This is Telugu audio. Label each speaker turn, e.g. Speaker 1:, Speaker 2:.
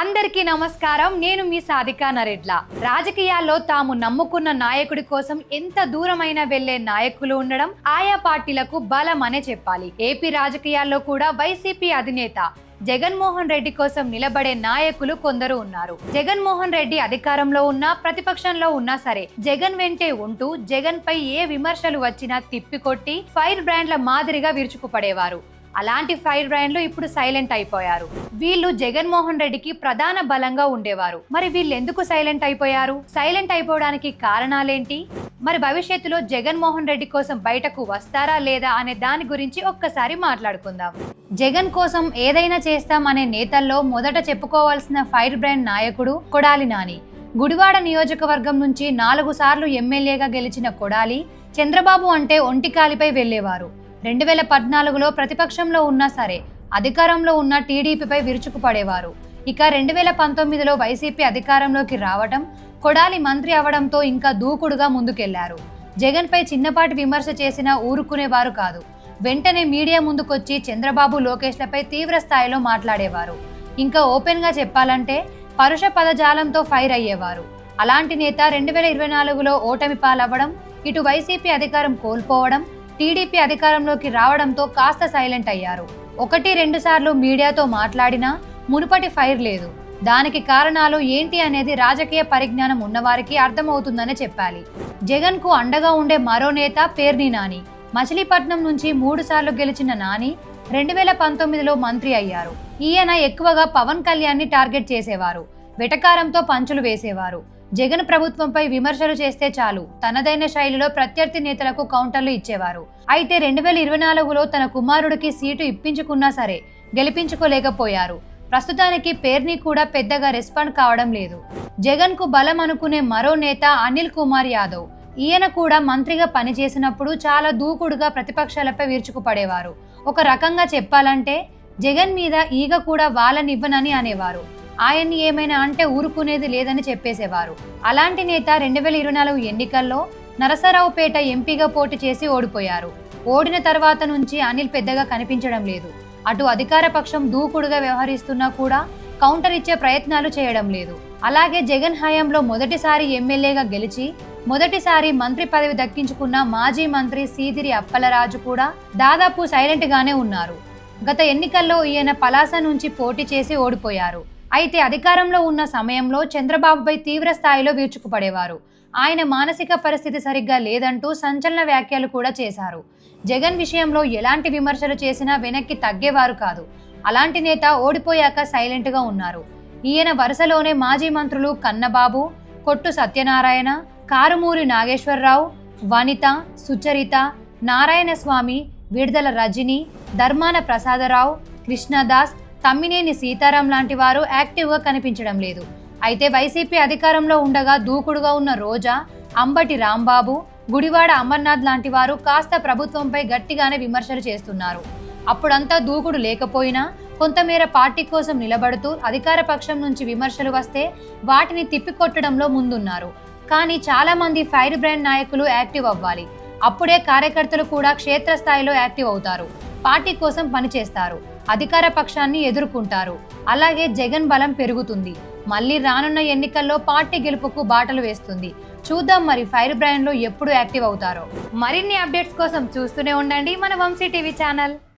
Speaker 1: అందరికీ నమస్కారం. నేను మీ సాధికా నరెడ్ల రాజకీయాల్లో తాము నమ్ముకున్న నాయకుడి కోసం ఎంత దూరమైన వెళ్ళే నాయకులు ఉండడం ఆయా పార్టీలకు బలం అనే చెప్పాలి. ఏపీ రాజకీయాల్లో కూడా వైసీపీ అధినేత జగన్మోహన్ రెడ్డి కోసం నిలబడే నాయకులు కొందరు ఉన్నారు. జగన్మోహన్ రెడ్డి అధికారంలో ఉన్నా ప్రతిపక్షంలో ఉన్నా సరే జగన్ వెంటే ఉంటూ జగన్ పై ఏ విమర్శలు వచ్చినా తిప్పికొట్టి ఫైర్ బ్రాండ్ల మాదిరిగా విరుచుకుపడేవారు. అలాంటి ఫైర్ బ్రాండ్లు ఇప్పుడు సైలెంట్ అయిపోయారు. వీళ్ళు జగన్మోహన్ రెడ్డికి ప్రధాన బలంగా ఉండేవారు. మరి వీళ్ళు ఎందుకు సైలెంట్ అయిపోయారు? సైలెంట్ అయిపోవడానికి కారణాలేంటి? మరి భవిష్యత్తులో జగన్మోహన్ రెడ్డి కోసం బయటకు వస్తారా లేదా అనే దాని గురించి ఒక్కసారి మాట్లాడుకుందాం. జగన్ కోసం ఏదైనా చేస్తాం అనే నేతల్లో మొదట చెప్పుకోవాల్సిన ఫైర్ బ్రాండ్ నాయకుడు కొడాలి నాని. గుడివాడ నియోజకవర్గం నుంచి నాలుగు సార్లు ఎమ్మెల్యేగా గెలిచిన కొడాలి చంద్రబాబు అంటే ఒంటికాలిపై వెళ్ళేవారు రెండు వేల పద్నాలుగులో ప్రతిపక్షంలో ఉన్నా సరే అధికారంలో ఉన్న టీడీపీపై విరుచుకుపడేవారు ఇక రెండు వేల పంతొమ్మిదిలో వైసీపీ అధికారంలోకి రావడం కొడాలి మంత్రి అవడంతో ఇంకా దూకుడుగా ముందుకెళ్ళారు. జగన్పై చిన్నపాటి విమర్శ చేసినా ఊరుకునేవారు కాదు. వెంటనే మీడియా ముందుకొచ్చి చంద్రబాబు లోకేష్లపై తీవ్ర స్థాయిలో మాట్లాడేవారు. ఇంకా ఓపెన్గా చెప్పాలంటే పరుష పదజాలంతో ఫైర్ అయ్యేవారు. అలాంటి నేత రెండు వేల ఇరవై నాలుగులో ఓటమి పాలవ్వడం ఇటు వైసీపీ అధికారం కోల్పోవడం టీడీపీ అధికారంలోకి రావడంతో కాస్త సైలెంట్ అయ్యారు. ఒకటి రెండు సార్లు మీడియాతో మాట్లాడినా మునుపటి ఫైర్ లేదు. దానికి కారణాలు ఏంటి అనేది రాజకీయ పరిజ్ఞానం ఉన్నవారికి అర్థమవుతుందనే చెప్పాలి. జగన్కు అండగా ఉండే మరో నేత పేర్ని నాని. మచిలీపట్నం నుంచి మూడు సార్లు గెలిచిన నాని రెండు వేల పంతొమ్మిదిలో మంత్రి అయ్యారు. ఈయన ఎక్కువగా పవన్ కళ్యాణ్ని టార్గెట్ చేసేవారు. వెటకారంతో పంచులు వేసేవారు. జగన్ ప్రభుత్వంపై విమర్శలు చేస్తే చాలు. తనదైన శైలిలో ప్రత్యర్థి నేతలకు కౌంటర్లు ఇచ్చేవారు. అయితే రెండు వేల ఇరవై నాలుగులో తన కుమారుడికి సీటు ఇప్పించుకున్నా సరే గెలిపించుకోలేకపోయారు. ప్రస్తుతానికి పేర్ని కూడా పెద్దగా రెస్పాండ్ కావడం లేదు. జగన్కు బలం అనుకునే మరో నేత అనిల్ కుమార్ యాదవ్. ఈయన కూడా మంత్రిగా పనిచేసినప్పుడు చాలా దూకుడుగా ప్రతిపక్షాలపై విరుచుకుపడేవారు. ఒక రకంగా చెప్పాలంటే జగన్ మీద ఈగ కూడా వాళ్ళనివ్వనని అనేవారు. ఆయన్ని ఏమైనా అంటే ఊరుకునేది లేదని చెప్పేసేవారు. అలాంటి నేత రెండు వేల ఇరవై నాలుగు ఎన్నికల్లో నరసరావుపేట ఎంపీగా పోటీ చేసి ఓడిపోయారు. ఓడిన తర్వాత నుంచి అనిల్ పెద్దగా కనిపించడం లేదు. అటు అధికార పక్షం దూకుడుగా వ్యవహరిస్తున్నా కూడా కౌంటర్ ఇచ్చే ప్రయత్నాలు చేయడం లేదు. అలాగే జగన్ హయాంలో మొదటిసారి ఎమ్మెల్యేగా గెలిచి మొదటిసారి మంత్రి పదవి దక్కించుకున్న మాజీ మంత్రి సీదిరి అప్పలరాజు కూడా దాదాపు సైలెంట్గానే ఉన్నారు. గత ఎన్నికల్లో ఈయన పలాస నుంచి పోటీ చేసి ఓడిపోయారు. అయితే అధికారంలో ఉన్న సమయంలో చంద్రబాబుపై తీవ్ర స్థాయిలో వీర్చుకుపడేవారు. ఆయన మానసిక పరిస్థితి సరిగ్గా లేదంటూ సంచలన వ్యాఖ్యలు కూడా చేశారు. జగన్ విషయంలో ఎలాంటి విమర్శలు చేసినా వెనక్కి తగ్గేవారు కాదు. అలాంటి నేత ఓడిపోయాక సైలెంట్గా ఉన్నారు. ఈయన వరుసలోనే మాజీ మంత్రులు కన్నబాబు కొట్టు సత్యనారాయణ కారుమూరి నాగేశ్వరరావు వనిత సుచరిత నారాయణ స్వామి విడుదల రజని ధర్మాన ప్రసాదరావు కృష్ణదాస్ తమ్మినేని సీతారాం లాంటి వారు యాక్టివ్గా కనిపించడం లేదు. అయితే వైసీపీ అధికారంలో ఉండగా దూకుడుగా ఉన్న రోజా అంబటి రాంబాబు గుడివాడ అమర్నాథ్ లాంటి వారు కాస్త ప్రభుత్వంపై గట్టిగానే విమర్శలు చేస్తున్నారు. అప్పుడంతా దూకుడు లేకపోయినా కొంతమేర పార్టీ కోసం నిలబడుతూ అధికార పక్షం నుంచి విమర్శలు వస్తే వాటిని తిప్పికొట్టడంలో ముందున్నారు. కానీ చాలా మంది ఫైర్ బ్రాండ్ నాయకులు యాక్టివ్ అవ్వాలి. అప్పుడే కార్యకర్తలు కూడా క్షేత్రస్థాయిలో యాక్టివ్ అవుతారు. పార్టీ కోసం పనిచేస్తారు. అధికార పక్షాన్ని ఎదుర్కొంటారు. అలాగే జగన్ బలం పెరుగుతుంది. మళ్ళీ రానున్న ఎన్నికల్లో పార్టీ గెలుపుకు బాటలు వేస్తుంది. చూద్దాం మరి ఫైర్ బ్రాండ్లో ఎప్పుడు యాక్టివ్ అవుతారో. మరిన్ని అప్డేట్స్ కోసం చూస్తూనే ఉండండి మన వంశీ టీవీ ఛానల్.